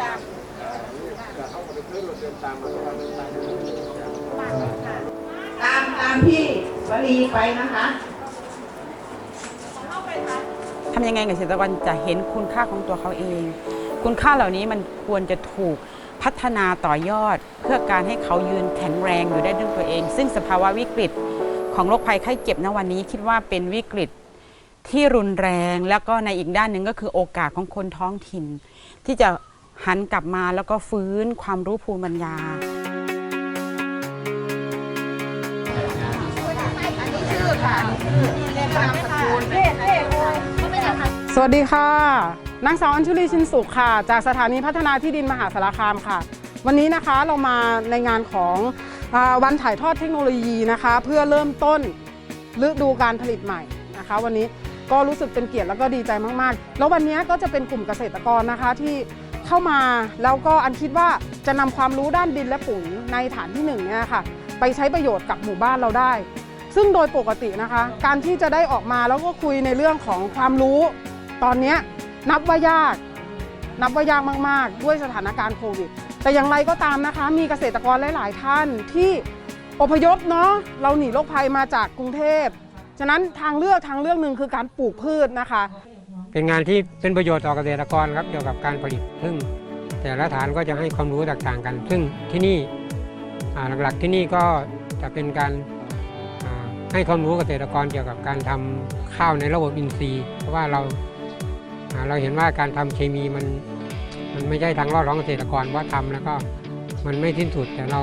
ตามตามตามตามพี่วลีไปนะคะทำยังไงเกษตรกรจะเห็นคุณค่าของตัวเขาเอง คุณค่าเหล่านี้มันควรจะถูกพัฒนาต่อยอด เพื่อการให้เขายืนแข็งแรงอยู่ได้ด้วยตัวเอง ซึ่งสภาวะวิกฤตของโรคภัยไข้เจ็บณวันนี้คิดว่าเป็นวิกฤตที่รุนแรง แล้วก็ในอีกด้านหนึ่งก็คือโอกาสของคนท้องถิ่น ที่จะ หันกลับมาแล้วก็ฟื้นความรู้ภูมิปัญญา สวัสดีค่ะ นางสาวอัญชุลีชินสุขค่ะ จากสถานีพัฒนาที่ดินมหาสารคามค่ะ วันนี้นะคะเรามาในงานของอวันถ่ายทอดเทคโนโลยีนะคะ เพื่อเริ่มต้นฤดูการผลิตใหม่นะคะ วันนี้ก็รู้สึกเป็นเกียรติแล้วก็ดีใจมาก ๆ แล้ววันนี้ก็จะเป็นกลุ่มเกษตรกรนะคะที่ เข้ามา แล้วก็อันคิดว่าจะนำความรู้ด้านดินและปุ๋ยในฐานที่หนึ่งเนี่ยค่ะไปใช้ประโยชน์กับหมู่บ้านเราได้ ซึ่งโดยปกตินะคะ การที่จะได้ออกมาแล้วก็คุยในเรื่องของความรู้ ตอนนี้นับว่ายาก นับว่ายากมาก ๆ ด้วยสถานการณ์โควิด แต่อย่างไรก็ตามนะคะ มีเกษตรกรหลาย ๆ ท่านที่อพยพเนาะเราหนีโรคภัยมาจากกรุงเทพ ฉะนั้นทางเลือกทางเลือกหนึ่งคือการปลูกพืชนะคะ เป็นงานที่เป็นประโยชน์ต่อเกษตรกรครับเกี่ยวกับการผลิตซึ่งแต่ละฐานก็จะให้ความรู้แตกต่างกัน ซึ่งที่นี่หลักๆที่นี่ก็จะเป็นการให้ความรู้เกษตรกรเกี่ยวกับการทำข้าวในระบบอินทรีย์ เพราะว่าเราเราเห็นว่าการทำเคมีมันมันไม่ใช่ทางรอดของเกษตรกรว่าทำแล้วก็มันไม่สิ้นสุดแต่เรา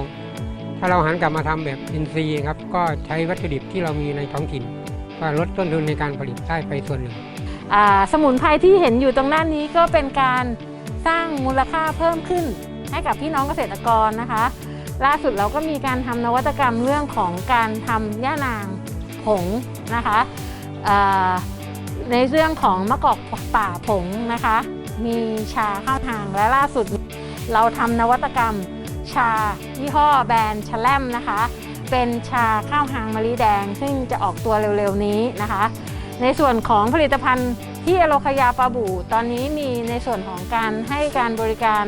ถ้าเราหันกลับมาทำแบบอินทรีย์ครับก็ใช้วัตถุดิบที่เรามีในท้องถิ่นก็ลดต้นทุนในการผลิตได้ไปส่วนหนึ่ง สมุนไพรที่เห็นอยู่ตรงหน้านี้ก็เป็นการสร้างมูลค่าเพิ่มขึ้นให้กับพี่น้องเกษตรกรนะคะ ล่าสุดเราก็มีการทำนวัตกรรมเรื่องของการทำย่านางผงนะคะในเรื่องของมะกอกป่าผงนะคะ มีชาข้าวทางและล่าสุดเราทำนวัตกรรมชายี่ห้อแบรนด์ชแลมนะคะ เป็นชาข้าวหางมะลิแดง ซึ่งจะออกตัวเร็วๆนี้นะคะ ในส่วนของผลิตภัณฑ์ที่อโลคยาปลาบูตอนนี้มีในส่วนของการให้การบริการ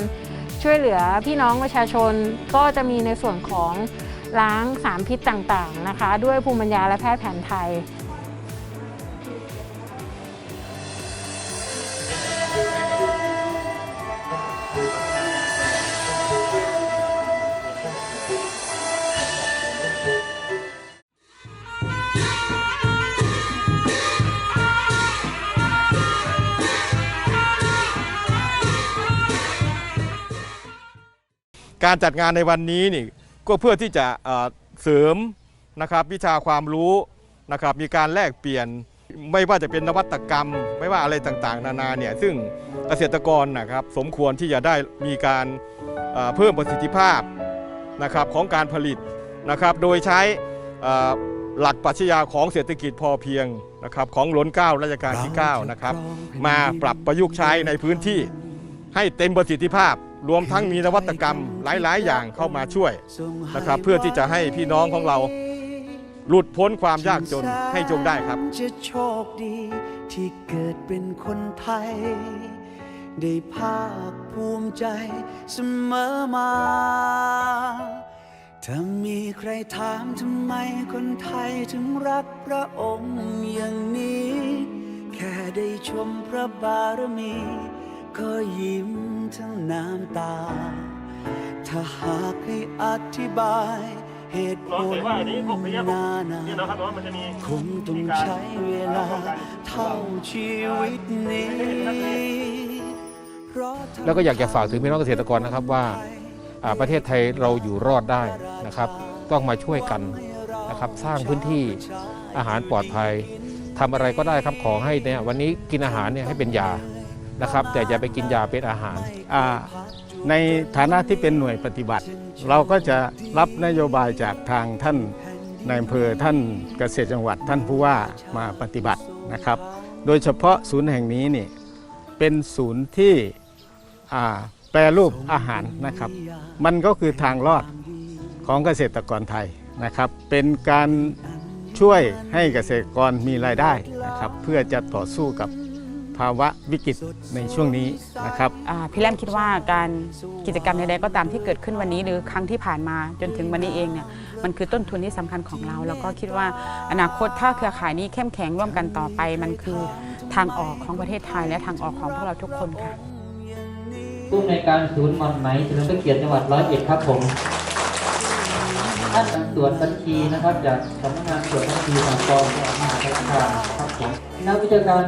ช่วยเหลือพี่น้องประชาชนก็จะมีในส่วนของล้างสารพิษต่างๆนะคะ ด้วยภูมิปัญญาและแพทย์แผนไทย การจัดงานในวันนี้นี่ก็เพื่อที่จะเสริมนะครับวิชาความรู้นะครับมีการแลกเปลี่ยนไม่ว่าจะเป็นนวัตกรรม ไม่ว่าอะไรต่างๆ นานาเนี่ยซึ่งเกษตรกรนะครับสมควรที่จะได้มีการเพิ่มประสิทธิภาพนะครับของการผลิตนะครับโดยใช้หลักปรัชญาของเศรษฐกิจพอเพียงนะครับของล้นเก้ารัชกาลที่9นะครับมาปรับประยุกต์ใช้ในพื้นที่ให้เต็มประสิทธิภาพ รวมทั้งมีนวัตกรรมหลาย ๆ อย่างเข้ามาช่วยนะครับ เพื่อที่จะให้พี่น้องของเรา หลุดพ้นความยากจนให้จงได้ครับ จะโชคดีที่เกิดเป็นคนไทย ได้ภาคภูมิใจเสมอมา ถ้ามีใครถามทำไมคนไทยถึงรักพระองค์อย่างนี้ แค่ได้ชมพระบารมี ก็ยิ้ม ทั้งน้ำตา ถ้าหากให้อธิบาย เหตุผลนานาคงต้องใช้เวลาเท่าชีวิตนี้ แล้วก็อยากจะฝากถึงพี่น้องเกษตรกรนะครับว่าอ่าประเทศไทยเราอยู่รอดได้นะครับ ต้องมาช่วยกันนะครับ สร้างพื้นที่อาหารปลอดภัยทำอะไรก็ได้ครับขอให้เนี่ยวันนี้กินอาหารเนี่ยให้เป็นยา นะครับ แต่อย่าไปกินยาเป็นอาหาร ในฐานะที่เป็นหน่วยปฏิบัติ เราก็จะรับนโยบายจากทางท่านในอำเภอท่านเกษตรจังหวัดท่านผู้ว่ามาปฏิบัตินะครับ โดยเฉพาะศูนย์แห่งนี้นี่เป็นศูนย์ที่แปรรูปอาหารนะครับ มันก็คือทางรอดของเกษตรกรไทยนะครับ เป็นการช่วยให้เกษตรกรมีรายได้นะครับ เพื่อจะต่อสู้กับ ภาวะวิกฤตในช่วงนี้นะครับอ่าพี่แรมคิดว่าการกิจกรรมใดๆก็ตามที่เกิดขึ้นวันนี้ หรือครั้งที่ผ่านมาจนถึงวันนี้เองเนี่ยมันคือต้นทุนที่สำคัญของเรา แล้วก็คิดว่าอนาคตถ้าเครือข่ายนี้เข้มแข็งร่วมกันต่อไป มันคือทางออกของประเทศไทยและทางออกของพวกเราทุกคนค่ะผู้อำนวยการศูนย์หมอนไหมเฉลิมพระเกียรติจังหวัดร้อยเอ็ดครับผมท่านตรวจบัญชีนะครับจากสำนักงานตรวจบัญชีสากลจังหวัดมหาสารคามครับผมนักวิชาการ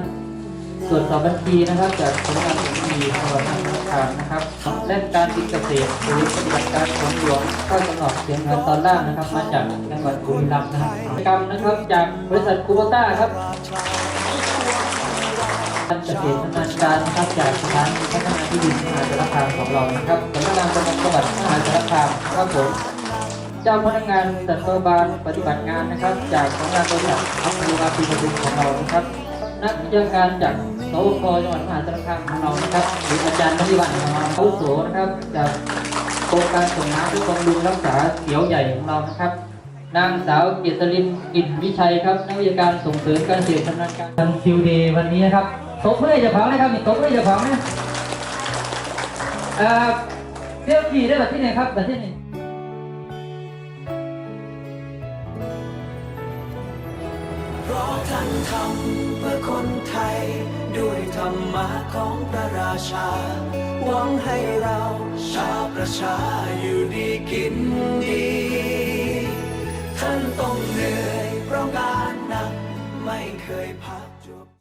ตรวจสอบบัญชีนะครับจากสำนักงานบัญชีจังหวัดมหาสารามนะครับและการบินเกษตรหรือปฏิบัติการฝนหลวงข้อกำหนดเสียงเงินตอนล่างนะครับ มาจากจังหวัดบุรีรัมย์นะครับกิจกรรมนะครับจากบริษัทคูโบต้าครับการเกษตรชำนาญการนะครับจากสถานพัฒนาที่ดินมหาสารคามของเรานะครับสำนักงานประมงจังหวัดมหาสารคามครับผมเจ้าพนักงานสัตวบาลปฏิบัติงานนะครับ จากสำนักงานบริษัทอัพลูราปีประดุของเรานะครับ นักวิชาการจากสวคจังหวัดมหาสารคามของเรานะครับหรืออาจารย์ปฏิบัติของเราอาวุโสนะครับจากโครงการส่งน้ำทุกบำรุงรักษาเขียวใหญ่ของเรานะครับ นางสาวเกษรินกิจวิชัยครับนักวิชาการส่งเสริมการเกษตรชำนาญการทำคิวเดย์วันนี้นะครับตบมือให้เจะพังนะครับนี่ตบมือให้เจะพังนะเอ่อเที่ยวขี่ได้แบบที่ไหนครับแบบที่ไหน ท่านทำเพื่อคนไทย ด้วยธรรมะของพระราชา หวังให้เราชาวประชาอยู่ดีกินดี ท่านต้องเหนื่อยเพราะงานหนักไม่เคยพัก